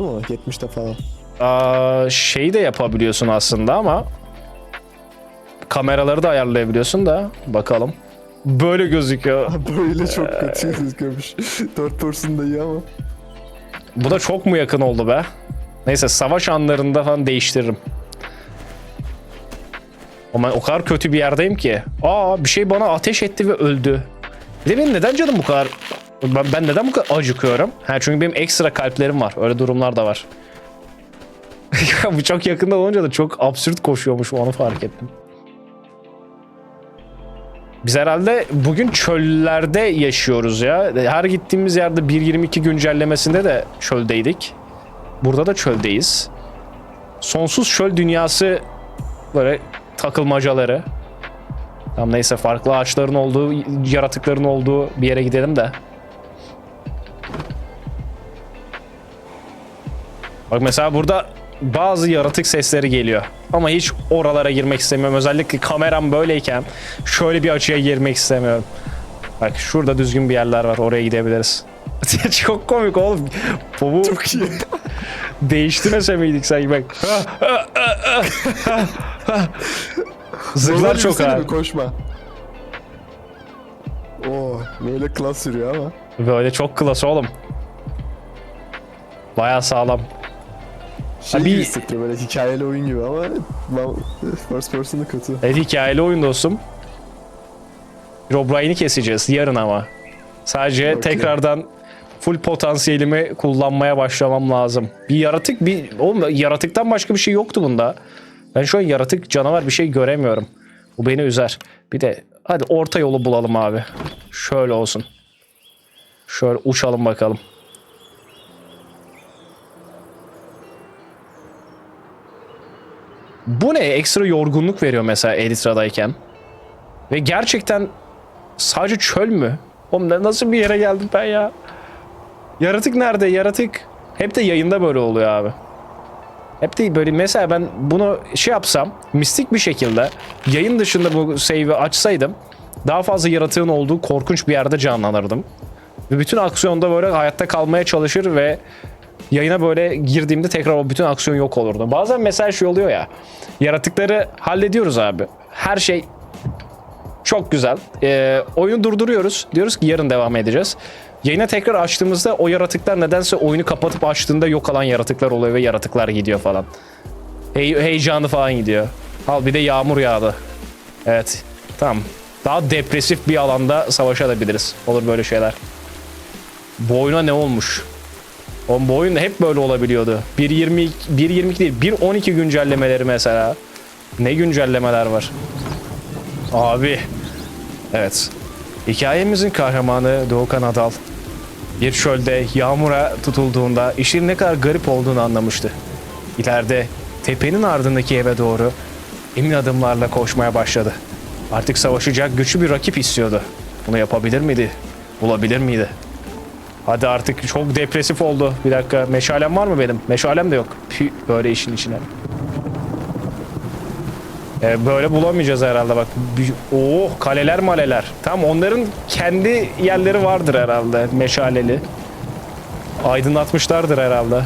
Mi? 70'te falan. Aa, şeyi de yapabiliyorsun aslında ama kameraları da ayarlayabiliyorsun da bakalım. Böyle gözüküyor. Böyle çok kötü gözüküyormuş. 4 person da iyi ama. Bu da çok mu yakın oldu be? Neyse savaş anlarında falan değiştiririm. Ama o kadar kötü bir yerdeyim ki. Aa bir şey bana ateş etti ve öldü. Bir de benim neden canım bu kadar... Ben, ben neden bu kadar acıkıyorum? Ha, çünkü benim ekstra kalplerim var. Öyle durumlar da var. Bu çok yakında olunca da çok absürt koşuyormuş onu fark ettim. Biz herhalde bugün çöllerde yaşıyoruz ya. Her gittiğimiz yerde 1.22 güncellemesinde de çöldeydik. Burada da çöldeyiz. Sonsuz çöl dünyası böyle takılmacaları. Tamam neyse farklı ağaçların olduğu, yaratıkların olduğu bir yere gidelim de. Bak mesela burada bazı yaratık sesleri geliyor. Ama hiç oralara girmek istemiyorum. Özellikle kameram böyleyken şöyle bir açıya girmek istemiyorum. Bak şurada düzgün bir yerler var. Oraya gidebiliriz. Çok komik oğlum. Bu Çok iyi. değiştirmese miydik sanki bak. Zırhlar çok ağır. Koşma. Oo, böyle klas yürüyor ama. Böyle çok klas oğlum. Baya sağlam. Şey Abi- gibi hissettiriyor böyle hikayeli oyun gibi ama first person'ı kötü. Evet hikayeli oyun dostum. Robrine'i keseceğiz yarın ama. Sadece Okey. tekrardan full potansiyelimi kullanmaya başlamam lazım. Bir yaratık bir oğlum yaratıktan başka bir şey yoktu bunda. Ben şu an yaratık canavar bir şey göremiyorum. Bu beni üzer. Bir de hadi orta yolu bulalım abi. Şöyle olsun. Şöyle uçalım bakalım. Bu ne? Ekstra yorgunluk veriyor mesela Elitra'dayken. Ve gerçekten sadece çöl mü? Oğlum nasıl bir yere geldim ben ya? Yaratık nerede? Yaratık. Hep de yayında böyle oluyor abi. Hep de böyle mesela ben bunu şey yapsam mistik bir şekilde yayın dışında bu save'i açsaydım daha fazla yaratığın olduğu korkunç bir yerde canlanırdım. Ve bütün aksiyonda böyle hayatta kalmaya çalışır ve yayına böyle girdiğimde tekrar o bütün aksiyon yok olurdu. Bazen mesela şey oluyor ya. Yaratıkları hallediyoruz abi. Her şey çok güzel. Ee, oyunu durduruyoruz. Diyoruz ki yarın devam edeceğiz. Yayına tekrar açtığımızda o yaratıklar nedense oyunu kapatıp açtığında yok olan yaratıklar oluyor ve yaratıklar gidiyor falan. Hey- heyecanı falan gidiyor. Al bir de yağmur yağdı. Evet. Tamam. Daha depresif bir alanda savaşabiliriz. Olur böyle şeyler. Bu oyuna ne olmuş? Oğlum bu oyun hep böyle olabiliyordu. 1.22 1.22 değil 1.12 güncellemeleri mesela. Ne güncellemeler var? Abi. Evet. Hikayemizin kahramanı Doğukan Adal bir çölde yağmura tutulduğunda işin ne kadar garip olduğunu anlamıştı. İleride tepenin ardındaki eve doğru emin adımlarla koşmaya başladı. Artık savaşacak güçlü bir rakip istiyordu. Bunu yapabilir miydi? Bulabilir miydi? Hadi artık çok depresif oldu. Bir dakika meşalem var mı benim? Meşalem de yok. Pü, böyle işin içine. Ee, böyle bulamayacağız herhalde bak. Oo kaleler maleler. Tamam onların kendi yerleri vardır herhalde meşaleli. Aydınlatmışlardır herhalde.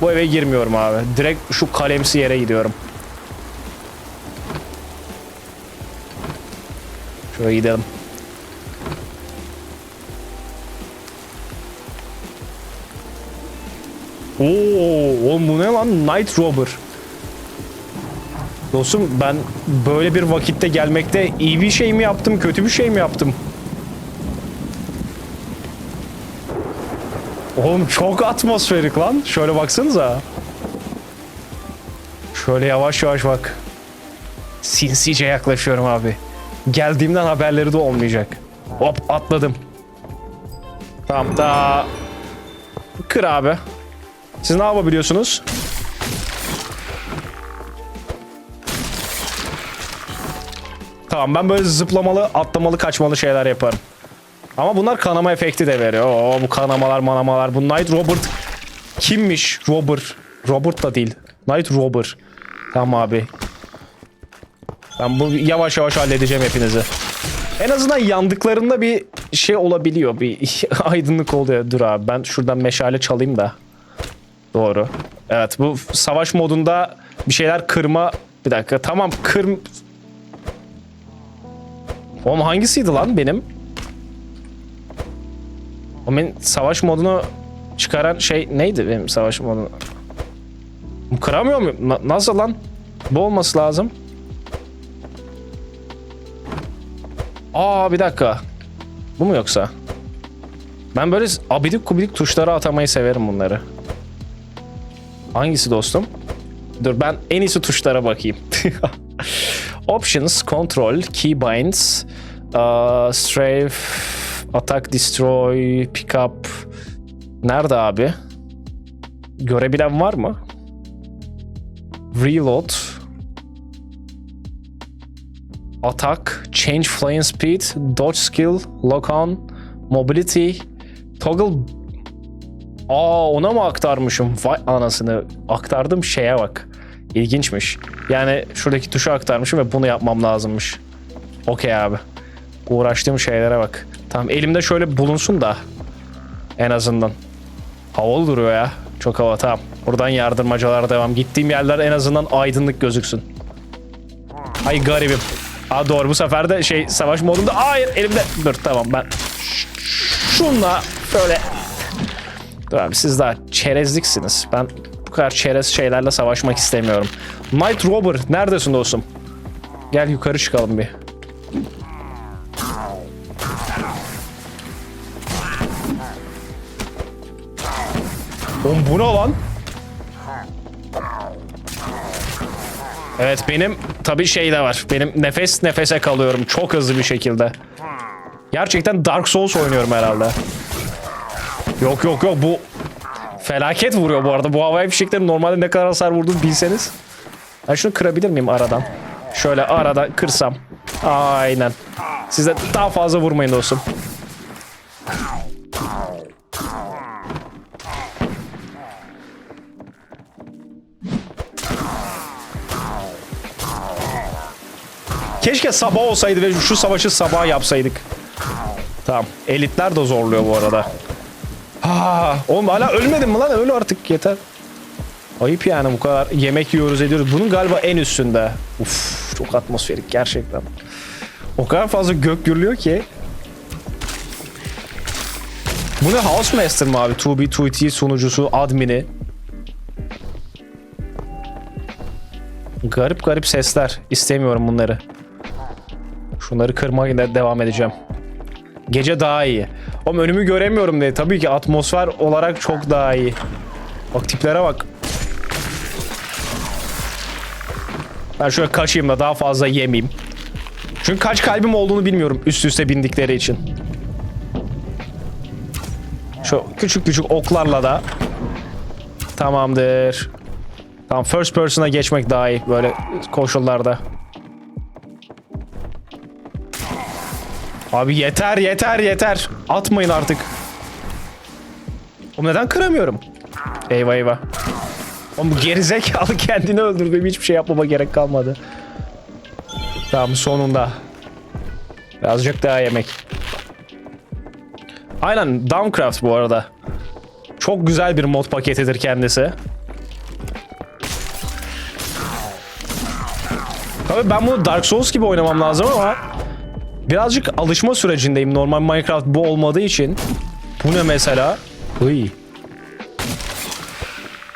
Bu eve girmiyorum abi. Direkt şu kalemsi yere gidiyorum. Şöyle gidelim. Oo, oğlum bu ne lan? Night Robber. Dostum ben böyle bir vakitte gelmekte iyi bir şey mi yaptım, kötü bir şey mi yaptım? Oğlum çok atmosferik lan. Şöyle baksanıza. Şöyle yavaş yavaş bak. Sinsice yaklaşıyorum abi. Geldiğimden haberleri de olmayacak. Hop atladım. Tamam daha... Kır abi. Siz ne yapabiliyorsunuz? Tamam ben böyle zıplamalı, atlamalı, kaçmalı şeyler yaparım. Ama bunlar kanama efekti de veriyor. Oo, bu kanamalar manamalar. Bu Knight Robert kimmiş? Robert. Robert da değil. Knight Robert. Tamam abi. Ben bu yavaş yavaş halledeceğim hepinizi. En azından yandıklarında bir şey olabiliyor. Bir aydınlık oluyor. Dur abi ben şuradan meşale çalayım da. Doğru. Evet bu savaş modunda bir şeyler kırma... Bir dakika tamam kır... Oğlum hangisiydi lan benim? O benim savaş modunu çıkaran şey neydi benim savaş modunu? Kıramıyor muyum? Na- nasıl lan? Bu olması lazım. Aa bir dakika. Bu mu yoksa? Ben böyle abidik kubidik tuşlara atamayı severim bunları. Hangisi dostum? Dur ben en iyisi tuşlara bakayım. Options, Control, Keybinds, uh, Strafe, Attack, Destroy, Pickup. Nerede abi? Görebilen var mı? Reload. Attack, Change Flying Speed, Dodge Skill, Lock On, Mobility, Toggle Aa ona mı aktarmışım? Vay anasını. Aktardığım şeye bak. İlginçmiş. Yani şuradaki tuşu aktarmışım ve bunu yapmam lazımmış. Okey abi. Uğraştığım şeylere bak. Tamam elimde şöyle bulunsun da. En azından. Havalı duruyor ya. Çok hava tamam. Buradan yardırmacalar devam. Gittiğim yerler en azından aydınlık gözüksün. Ay garibim. Aa doğru bu sefer de şey savaş modunda. Hayır elimde. Dur tamam ben. Şunla böyle Abi siz daha çerezliksiniz. Ben bu kadar çerez şeylerle savaşmak istemiyorum. Night Robber neredesin dostum? Gel yukarı çıkalım bir. Oğlum bu ne lan? Evet benim tabii şey de var. Benim nefes nefese kalıyorum çok hızlı bir şekilde. Gerçekten Dark Souls oynuyorum herhalde. Yok yok yok bu felaket vuruyor bu arada. Bu havai fişeklerin normalde ne kadar hasar vurduğunu bilseniz. Ben şunu kırabilir miyim aradan? Şöyle arada kırsam. Aynen. Siz de daha fazla vurmayın dostum. Keşke sabah olsaydı ve şu savaşı sabah yapsaydık. Tamam. Elitler de zorluyor bu arada. Ha, oğlum hala ölmedin mi lan? Öl artık yeter. Ayıp yani bu kadar yemek yiyoruz ediyoruz. Bunun galiba en üstünde. Uf çok atmosferik gerçekten. O kadar fazla gök gürlüyor ki. Bu ne Housemaster mı abi? 2B2T sunucusu, admini. Garip garip sesler. İstemiyorum bunları. Şunları kırmaya devam edeceğim. Gece daha iyi. Oğlum önümü göremiyorum diye. Tabii ki atmosfer olarak çok daha iyi. Bak tiplere bak. Ben şöyle kaçayım da daha fazla yemeyeyim. Çünkü kaç kalbim olduğunu bilmiyorum üst üste bindikleri için. Şu küçük küçük oklarla da tamamdır. Tamam first person'a geçmek daha iyi böyle koşullarda. Abi yeter yeter yeter. Atmayın artık. Oğlum neden kıramıyorum? Eyvah eyvah. Oğlum bu gerizekalı kendini öldürdü. Hiçbir şey yapmama gerek kalmadı. Tamam sonunda. Birazcık daha yemek. Aynen Downcraft bu arada. Çok güzel bir mod paketidir kendisi. Tabii ben bunu Dark Souls gibi oynamam lazım ama birazcık alışma sürecindeyim. Normal Minecraft bu olmadığı için. Bu ne mesela? Iy.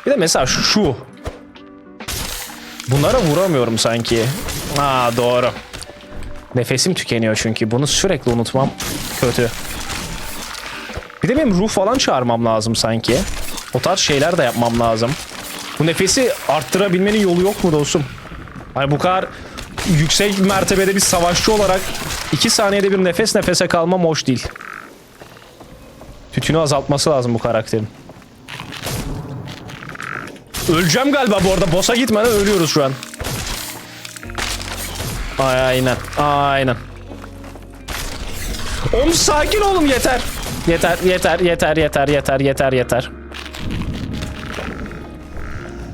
Bir de mesela şu. Bunlara vuramıyorum sanki. Aa doğru. Nefesim tükeniyor çünkü. Bunu sürekli unutmam kötü. Bir de benim ruh falan çağırmam lazım sanki. O tarz şeyler de yapmam lazım. Bu nefesi arttırabilmenin yolu yok mu dostum? Hani bu kadar yüksek mertebede bir savaşçı olarak 2 saniyede bir nefes nefese kalmam hoş değil. Tütünü azaltması lazım bu karakterin. Öleceğim galiba bu arada. Boss'a gitmeden ölüyoruz şu an. Ay, aynen. Aynen. Oğlum sakin olun yeter. Yeter yeter yeter yeter yeter yeter yeter.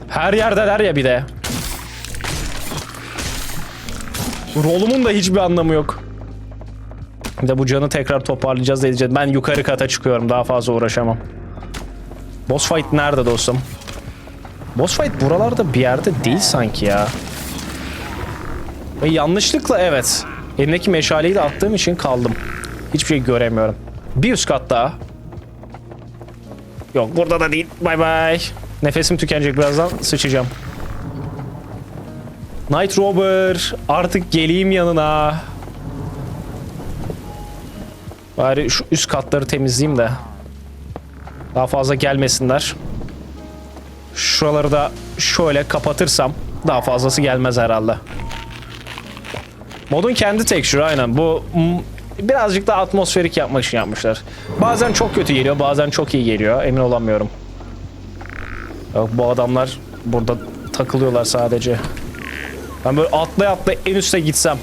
Her yerdeler ya bir de. Rolumun da hiçbir anlamı yok. Bir de bu canı tekrar toparlayacağız edeceğiz. Ben yukarı kata çıkıyorum. Daha fazla uğraşamam. Boss fight nerede dostum? Boss fight buralarda bir yerde değil sanki ya. Ve yanlışlıkla evet. Elimdeki meşaleyi de attığım için kaldım. Hiçbir şey göremiyorum. Bir üst kat daha. Yok burada da değil. Bay bay. Nefesim tükenecek birazdan sıçacağım. Night Robber artık geleyim yanına. Bari şu üst katları temizleyeyim de. Daha fazla gelmesinler. Şuraları da şöyle kapatırsam daha fazlası gelmez herhalde. Modun kendi texture aynen. Bu birazcık da atmosferik yapmak için yapmışlar. Bazen çok kötü geliyor, bazen çok iyi geliyor. Emin olamıyorum. Yok, bu adamlar burada takılıyorlar sadece. Ben böyle atlaya atlaya en üste gitsem.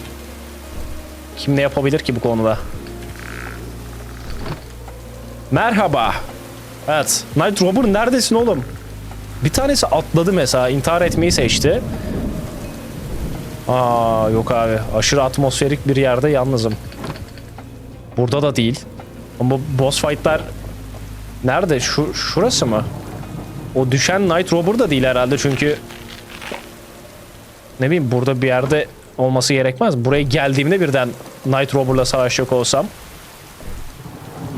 Kim ne yapabilir ki bu konuda? Merhaba. Evet. Night Robber neredesin oğlum? Bir tanesi atladı mesela. intihar etmeyi seçti. Aa yok abi. Aşırı atmosferik bir yerde yalnızım. Burada da değil. Ama boss fight'lar nerede? Şu şurası mı? O düşen Night Robber da değil herhalde çünkü ne bileyim burada bir yerde olması gerekmez. Buraya geldiğimde birden Night Robber'la savaşacak olsam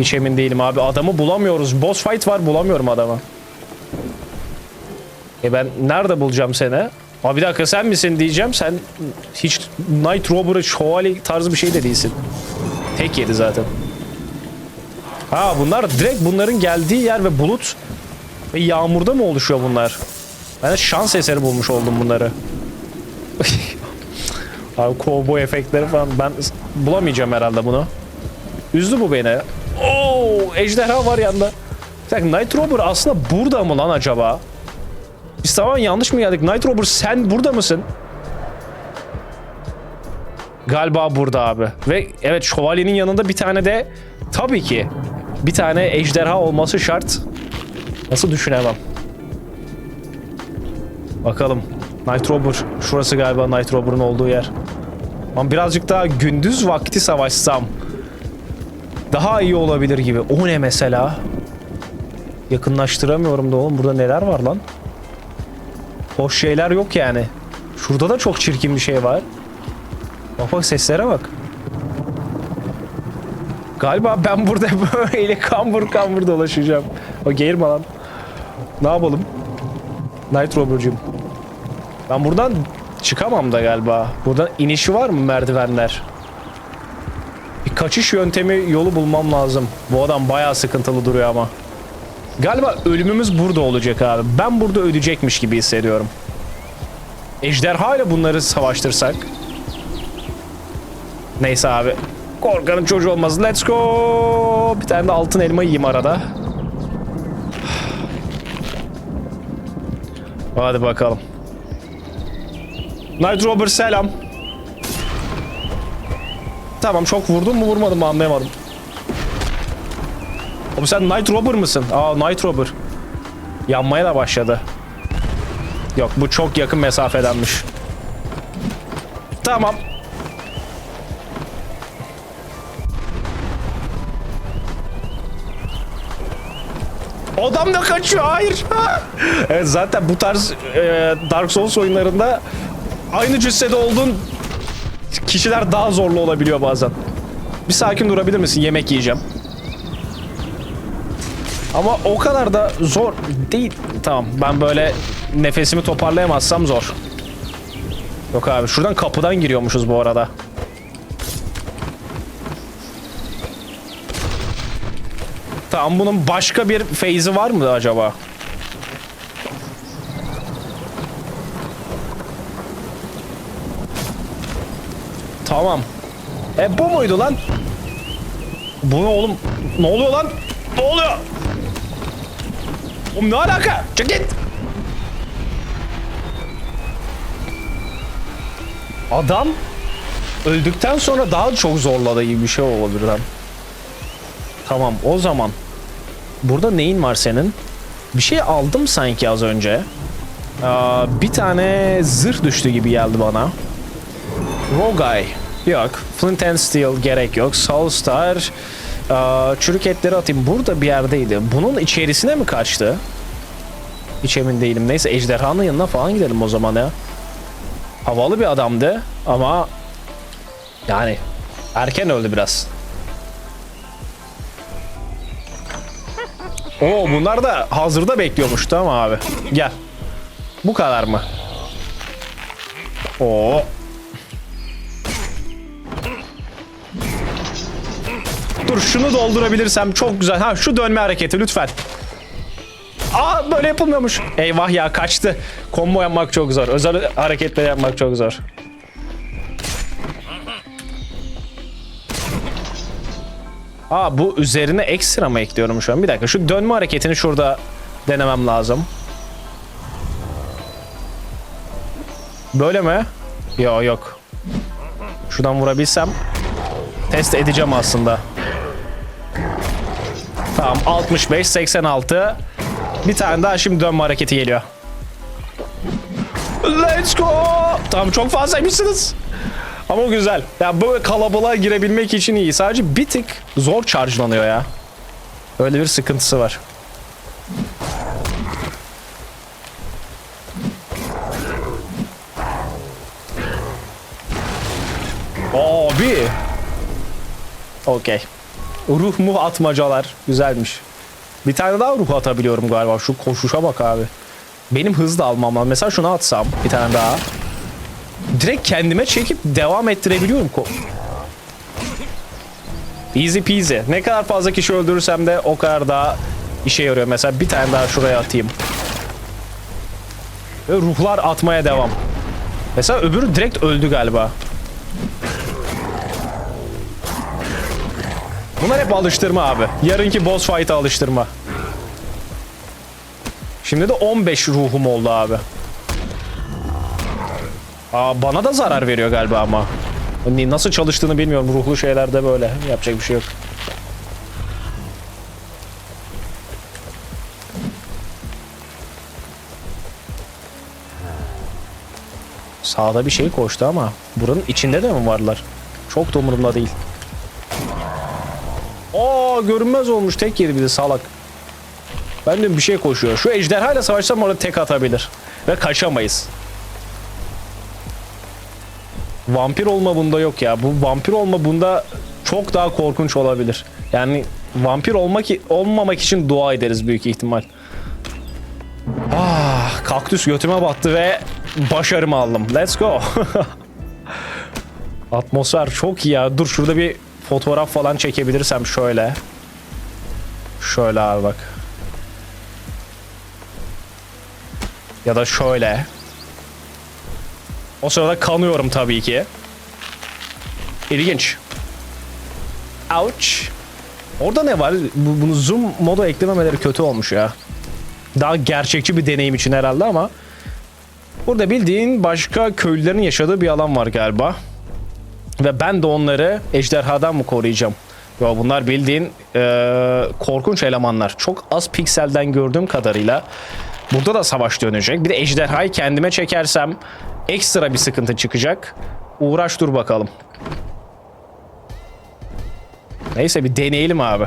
hiç emin değilim abi. Adamı bulamıyoruz. Boss fight var bulamıyorum adamı. E ben nerede bulacağım seni? Abi bir dakika sen misin diyeceğim. Sen hiç Night Robber'ı şövalye tarzı bir şey de değilsin. Tek yedi zaten. Ha bunlar direkt bunların geldiği yer ve bulut ve yağmurda mı oluşuyor bunlar? Ben de şans eseri bulmuş oldum bunları. Abi kovboy efektleri falan ben bulamayacağım herhalde bunu. Üzdü bu beni. Ejderha var yanında. Bir dakika Night Robber aslında burada mı lan acaba? Biz tamamen yanlış mı geldik? Night Robber sen burada mısın? Galiba burada abi. Ve evet şövalyenin yanında bir tane de tabii ki bir tane ejderha olması şart. Nasıl düşünemem. Bakalım. Night Robber. Şurası galiba Night Robber'ın olduğu yer. Ama birazcık daha gündüz vakti savaşsam daha iyi olabilir gibi. O ne mesela? Yakınlaştıramıyorum da oğlum. Burada neler var lan? Hoş şeyler yok yani. Şurada da çok çirkin bir şey var. Bak bak seslere bak. Galiba ben burada böyle kambur kambur dolaşacağım. O geğirme lan. Ne yapalım? Night Robber'cığım. Ben buradan çıkamam da galiba. Buradan inişi var mı merdivenler? Kaçış yöntemi yolu bulmam lazım. Bu adam bayağı sıkıntılı duruyor ama. Galiba ölümümüz burada olacak abi. Ben burada ölecekmiş gibi hissediyorum. Ejderha ile bunları savaştırsak. Neyse abi. Korkanın çocuğu olmaz. Let's go. Bir tane de altın elma yiyeyim arada. Hadi bakalım. Night Robber selam. Tamam çok vurdun mu vurmadın mı anlayamadım. Oğlum sen Night Robber mısın? Aa Night Robber. Yanmaya da başladı. Yok bu çok yakın mesafedenmiş. Tamam. Adam da kaçıyor. Hayır. evet zaten bu tarz e, Dark Souls oyunlarında aynı cüssede olduğun kişiler daha zorlu olabiliyor bazen. Bir sakin durabilir misin? Yemek yiyeceğim. Ama o kadar da zor değil. Tamam ben böyle nefesimi toparlayamazsam zor. Yok abi şuradan kapıdan giriyormuşuz bu arada. Tamam bunun başka bir feyzi var mı acaba? Tamam. E bu muydu lan? Bu ne oğlum? Ne oluyor lan? Ne oluyor? Oğlum ne alaka? Çık git. Adam öldükten sonra daha çok zorladı gibi bir şey olabilir lan. Tamam o zaman. Burada neyin var senin? Bir şey aldım sanki az önce. Aa, bir tane zırh düştü gibi geldi bana. Rogai. Yok. Flint and Steel gerek yok. Soulstar. Aa, çürük etleri atayım. Burada bir yerdeydi. Bunun içerisine mi kaçtı? Hiç emin değilim. Neyse ejderhanın yanına falan gidelim o zaman ya. Havalı bir adamdı ama yani erken öldü biraz. Oo bunlar da hazırda bekliyormuş tamam abi. Gel. Bu kadar mı? Oo. Dur şunu doldurabilirsem çok güzel. Ha şu dönme hareketi lütfen. Aa böyle yapılmıyormuş. Eyvah ya kaçtı. Combo yapmak çok zor. Özel hareketler yapmak çok zor. Aa bu üzerine ekstra mı ekliyorum şu an? Bir dakika şu dönme hareketini şurada denemem lazım. Böyle mi? Yok yok. Şuradan vurabilsem test edeceğim aslında. Tamam 65 86 bir tane daha şimdi dönme hareketi geliyor. Let's go. Tamam çok fazlaymışsınız. Ama güzel. Ya böyle kalabalığa girebilmek için iyi. Sadece bir tık zor charge'lanıyor ya. Öyle bir sıkıntısı var. Abi. Okey. Ruh mu atmacalar. Güzelmiş. Bir tane daha ruh atabiliyorum galiba. Şu koşuşa bak abi. Benim hızlı almam lazım. Mesela şunu atsam bir tane daha. Direkt kendime çekip devam ettirebiliyorum. Easy peasy. Ne kadar fazla kişi öldürürsem de o kadar daha işe yarıyor. Mesela bir tane daha şuraya atayım. Ve ruhlar atmaya devam. Mesela öbürü direkt öldü galiba. Bunlar hep alıştırma abi. Yarınki boss fight'a alıştırma. Şimdi de 15 ruhum oldu abi. Aa, bana da zarar veriyor galiba ama. Ni- Nasıl çalıştığını bilmiyorum. Ruhlu şeylerde böyle. Yapacak bir şey yok. Sağda bir şey koştu ama buranın içinde de mi varlar? Çok da umurumda değil. Aa görünmez olmuş tek yedi bir de salak. Ben de bir şey koşuyor. Şu ejderhayla savaşsam orada tek atabilir. Ve kaçamayız. Vampir olma bunda yok ya. Bu vampir olma bunda çok daha korkunç olabilir. Yani vampir olmak olmamak için dua ederiz büyük ihtimal. Ah, kaktüs götüme battı ve başarımı aldım. Let's go. Atmosfer çok iyi ya. Dur şurada bir fotoğraf falan çekebilirsem şöyle. Şöyle abi bak. Ya da şöyle. O sırada kanıyorum tabii ki. İlginç. Ouch. Orada ne var? Bu, bunu zoom moda eklememeleri kötü olmuş ya. Daha gerçekçi bir deneyim için herhalde ama. Burada bildiğin başka köylülerin yaşadığı bir alan var galiba. Ve ben de onları ejderhadan mı koruyacağım? Ya bunlar bildiğin eee, korkunç elemanlar. Çok az pikselden gördüğüm kadarıyla burada da savaş dönecek. Bir de ejderhayı kendime çekersem ekstra bir sıkıntı çıkacak. Uğraş dur bakalım. Neyse bir deneyelim abi.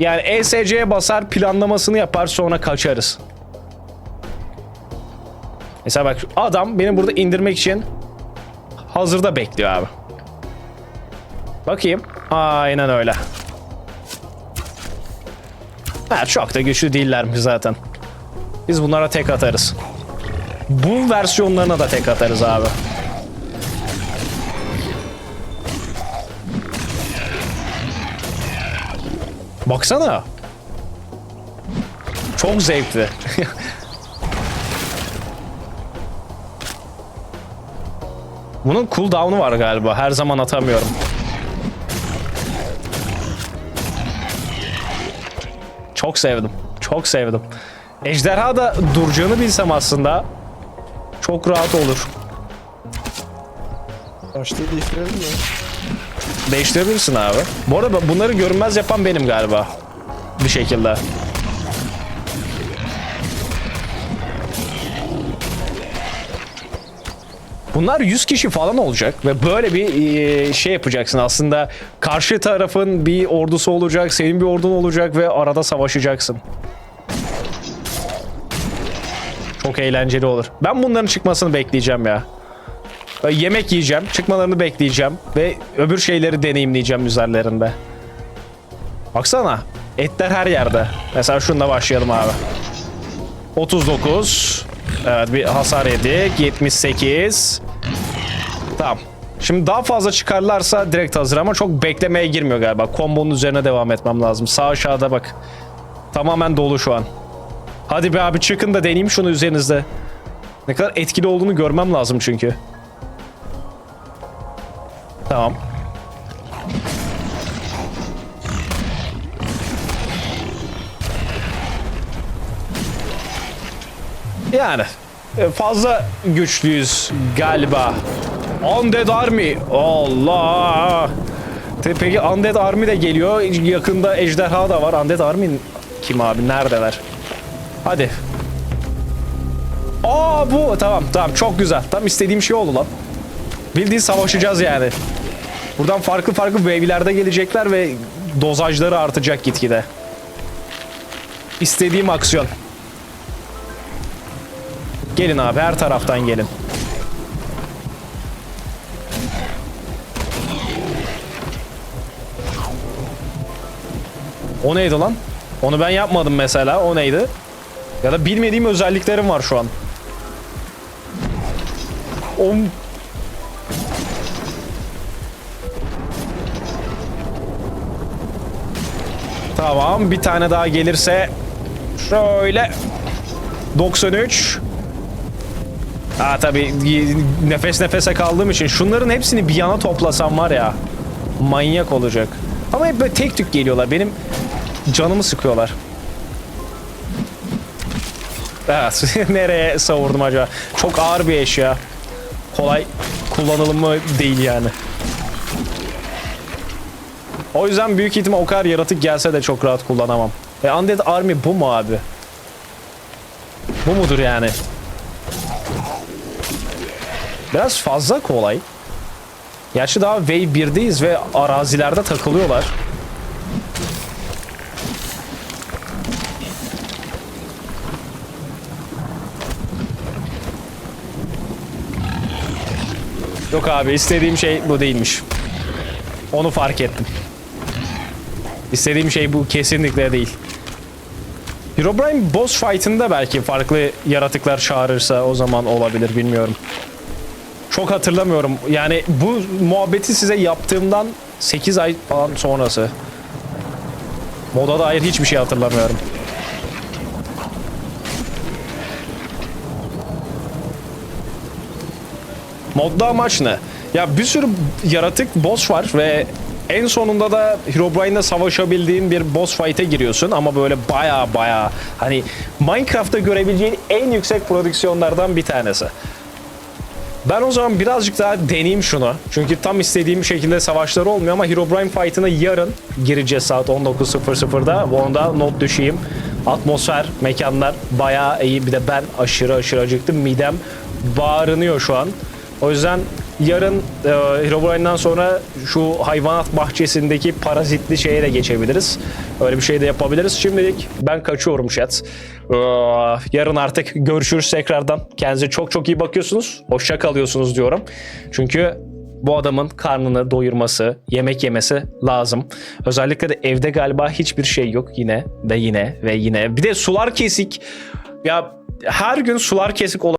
Yani ESC'ye basar planlamasını yapar sonra kaçarız. Mesela bak adam beni burada indirmek için hazırda bekliyor abi. Bakayım. Aynen öyle. Ha, çok da güçlü değillermiş zaten. Biz bunlara tek atarız. Bu versiyonlarına da tek atarız abi. Baksana. Çok zevkli. Bunun cooldown'u var galiba. Her zaman atamıyorum. Çok sevdim. Çok sevdim. Ejderha da duracağını bilsem aslında çok rahat olur. Başlığı değiştirelim mi? Değiştirebilirsin abi. Bu arada bunları görünmez yapan benim galiba. Bir şekilde. Bunlar 100 kişi falan olacak ve böyle bir e, şey yapacaksın aslında. Karşı tarafın bir ordusu olacak, senin bir ordun olacak ve arada savaşacaksın. Çok eğlenceli olur. Ben bunların çıkmasını bekleyeceğim ya. Yemek yiyeceğim, çıkmalarını bekleyeceğim ve öbür şeyleri deneyimleyeceğim üzerlerinde. Baksana, etler her yerde. Mesela şununla başlayalım abi. 39. Evet bir hasar yedik. 78. Tamam. Şimdi daha fazla çıkarlarsa direkt hazır ama çok beklemeye girmiyor galiba. Kombonun üzerine devam etmem lazım. Sağ aşağıda bak. Tamamen dolu şu an. Hadi be abi çıkın da deneyeyim şunu üzerinizde. Ne kadar etkili olduğunu görmem lazım çünkü. Tamam. Yani e, fazla güçlüyüz galiba. Undead Army. Allah. Peki Undead Army de geliyor. Yakında ejderha da var. Undead Army kim abi? Neredeler? Hadi. Aa bu tamam tamam çok güzel. Tam istediğim şey oldu lan. Bildiğin savaşacağız yani. Buradan farklı farklı wave'lerde gelecekler ve dozajları artacak gitgide. İstediğim aksiyon. Gelin abi her taraftan gelin. O neydi lan? Onu ben yapmadım mesela. O neydi? Ya da bilmediğim özelliklerim var şu an. O Tamam bir tane daha gelirse şöyle 93 Ha tabii nefes nefese kaldığım için şunların hepsini bir yana toplasam var ya manyak olacak. Ama hep böyle tek tük geliyorlar. Benim canımı sıkıyorlar. Evet. Nereye savurdum acaba? Çok ağır bir eşya. Kolay kullanılımı değil yani. O yüzden büyük ihtimal o kadar yaratık gelse de çok rahat kullanamam. E Undead Army bu mu abi? Bu mudur yani? Biraz fazla kolay. Gerçi daha Wave 1'deyiz ve arazilerde takılıyorlar. Yok abi istediğim şey bu değilmiş. Onu fark ettim. İstediğim şey bu kesinlikle değil. Herobrine boss fight'ında belki farklı yaratıklar çağırırsa o zaman olabilir bilmiyorum. Çok hatırlamıyorum. Yani bu muhabbeti size yaptığımdan 8 ay falan sonrası. Moda dair hiçbir şey hatırlamıyorum. Modda amaç ne? Ya bir sürü yaratık boss var ve en sonunda da Herobrine'le savaşabildiğin bir boss fight'e giriyorsun ama böyle baya baya hani Minecraft'ta görebileceğin en yüksek prodüksiyonlardan bir tanesi. Ben o zaman birazcık daha deneyeyim şunu. Çünkü tam istediğim şekilde savaşlar olmuyor ama Herobrine fight'ına yarın gireceğiz saat 19.00'da. Onda not düşeyim. Atmosfer, mekanlar bayağı iyi. Bir de ben aşırı aşırı acıktım. Midem bağırınıyor şu an. O yüzden yarın e, Herobrine'den sonra şu hayvanat bahçesindeki parazitli şeye de geçebiliriz. Öyle bir şey de yapabiliriz. Şimdilik ben kaçıyorum chat. Ee, yarın artık görüşürüz tekrardan. Kendinize çok çok iyi bakıyorsunuz. Hoşça kalıyorsunuz diyorum. Çünkü bu adamın karnını doyurması, yemek yemesi lazım. Özellikle de evde galiba hiçbir şey yok yine ve yine ve yine. Bir de sular kesik. Ya her gün sular kesik olan